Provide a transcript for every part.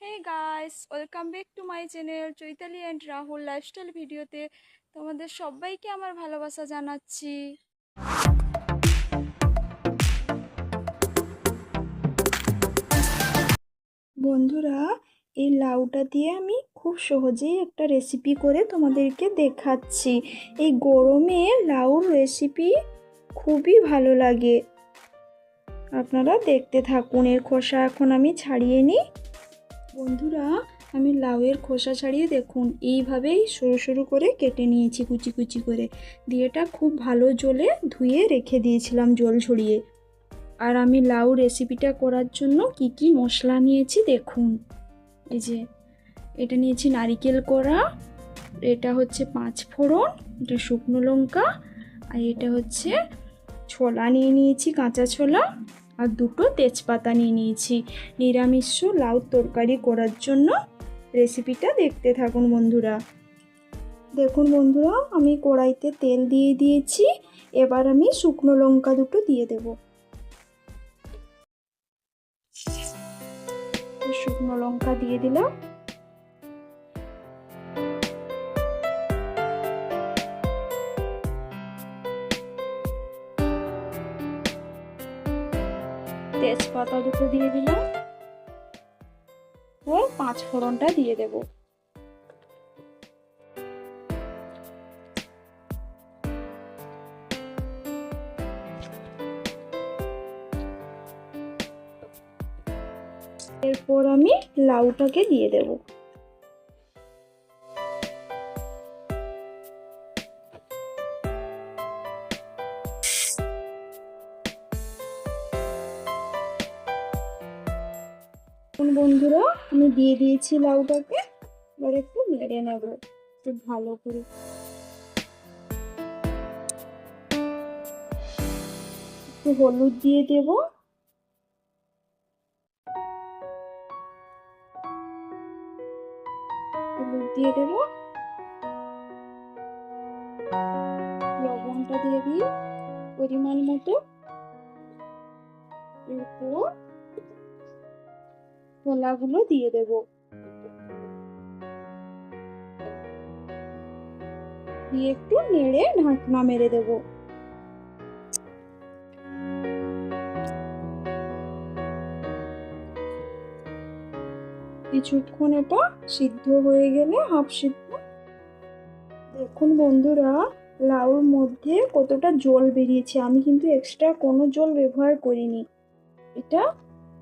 Hey guys welcome back to my channel Chaitali and Rahul lifestyle ভিডিওতে তোমাদের সবাইকে আমার ভালোবাসা জানাচ্ছি। বন্ধুরা, এই লাউটা দিয়ে আমি খুব সহজেই একটা রেসিপি করে তোমাদেরকে দেখাচ্ছি। এই গরমে লাউর রেসিপি খুবই ভালো লাগে। আপনারা দেখতে থাকুন, এর খোসা এখন আমি ছাড়িয়ে নিই। বন্ধুরা, আমি লাউয়ের খোসা ছাড়িয়ে দেখুন, এইভাবেই সরু সরু করে কেটে নিয়েছি, কুচি কুচি করে। দিয়ে এটা খুব ভালো জলে ধুয়ে রেখে দিয়েছিলাম জল ছড়িয়ে আর আমি লাউ রেসিপিটা করার জন্য কি কি মশলা নিয়েছি দেখুন। এই যে, এটা নিয়েছি নারিকেল কড়া এটা হচ্ছে পাঁচ ফোড়ন, এটা শুকনো লঙ্কা, আর এটা হচ্ছে ছোলা নিয়ে নিয়েছি, কাঁচা ছোলা। আর দুটো তেজপাতা নিয়ে নিয়েছি। নিরামিষ লাউ তরকারি করার জন্য রেসিপিটা দেখতে থাকুন বন্ধুরা। দেখুন বন্ধুরা, আমি কড়াইতে তেল দিয়ে দিয়েছি। এবার আমি শুকনো লঙ্কা দুটো দিয়ে দেব। শুকনো লঙ্কা দিয়ে দিলাম। তেজপাতা দুটো দিয়ে দিলাম। ও পাঁচ ফোড়নটা দিয়ে দেব। এরপর আমি লাউটাকে দিয়ে দেব। এখন বন্ধুরা, আমি দিয়ে দিয়েছি লাউটাকে। এবার একটু নেড়ে নেব, একটু ভালো করে। একটু হলুদ দিয়ে দেব। হলুদ দিয়ে দেব। লবণটা দিয়ে দিই পরিমাণ মতো। এরপর ছোলাগুলো দিয়ে দেব। দিয়ে একটু নেড়ে ঢাকনা মেরে দেব। কিছুক্ষণ এটা সিদ্ধ হয়ে গেলে হাফ সিদ্ধ। দেখুন বন্ধুরা, লাউর মধ্যে কতটা জল বেরিয়েছে। আমি কিন্তু এক্সট্রা কোনো জল ব্যবহার করিনি। এটা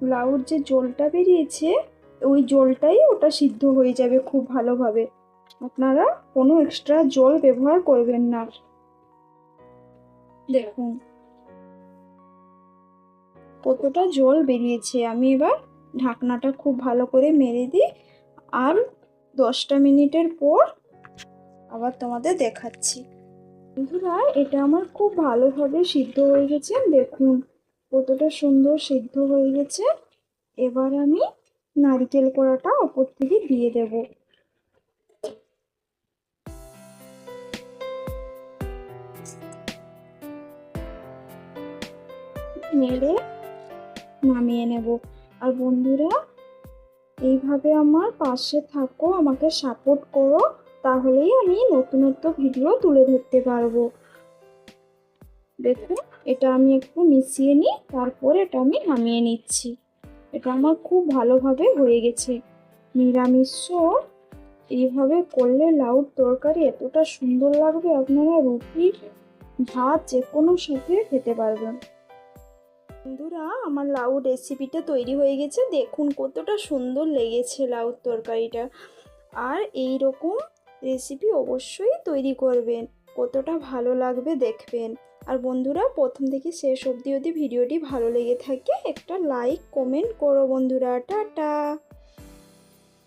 লাউর যে জলটা বেরিয়েছে, ওই জলটাই ওটা সিদ্ধ হয়ে যাবে খুব ভালোভাবে। আপনারা কোনো এক্সট্রা জল ব্যবহার করবেন না। দেখুন। কতটা জল বেরিয়েছে। আমি এবার ঢাকনাটা খুব ভালো করে মেরে দিই। আর দশটা মিনিটের পর আবার তোমাদের দেখাচ্ছি। বন্ধুরা, এটা আমার খুব ভালোভাবে সিদ্ধ হয়ে গেছে। দেখুন। কতটা সুন্দর সিদ্ধ হয়ে গেছে, এবার আমি নারকেল কোড়াটা ওপর থেকে দিয়ে দেব। নেড়ে নামিয়ে নেব। আর বন্ধুরা, এইভাবে আমার পাশে থাকো, আমাকে সাপোর্ট করো, তাহলেই আমি নতুনত্ব ভিডিও তুলে ধরতে পারব। দেখুন এটা আমি একটু মিশিয়ে নিই, তারপর এটা আমি নামিয়ে নিচ্ছি। এটা আমার খুব ভালোভাবে হয়ে গেছে। নিরামিষ এইভাবে করলে লাউর তরকারি এতটা সুন্দর লাগবে আপনারা রুটি, ভাত যে কোনো সাথে খেতে পারবেন। বন্ধুরা, আমার লাউ রেসিপিটা তৈরি হয়ে গেছে। দেখুন কতটা সুন্দর লেগেছে লাউর তরকারিটা। আর এই রকম রেসিপি অবশ্যই তৈরি করবেন। কতটা ভালো লাগবে দেখবেন। আর বন্ধুরা, প্রথম থেকে শেষ অবধি যদি ভিডিওটি ভালো লেগে থাকে, একটা লাইক কমেন্ট করো বন্ধুরা। টাটা!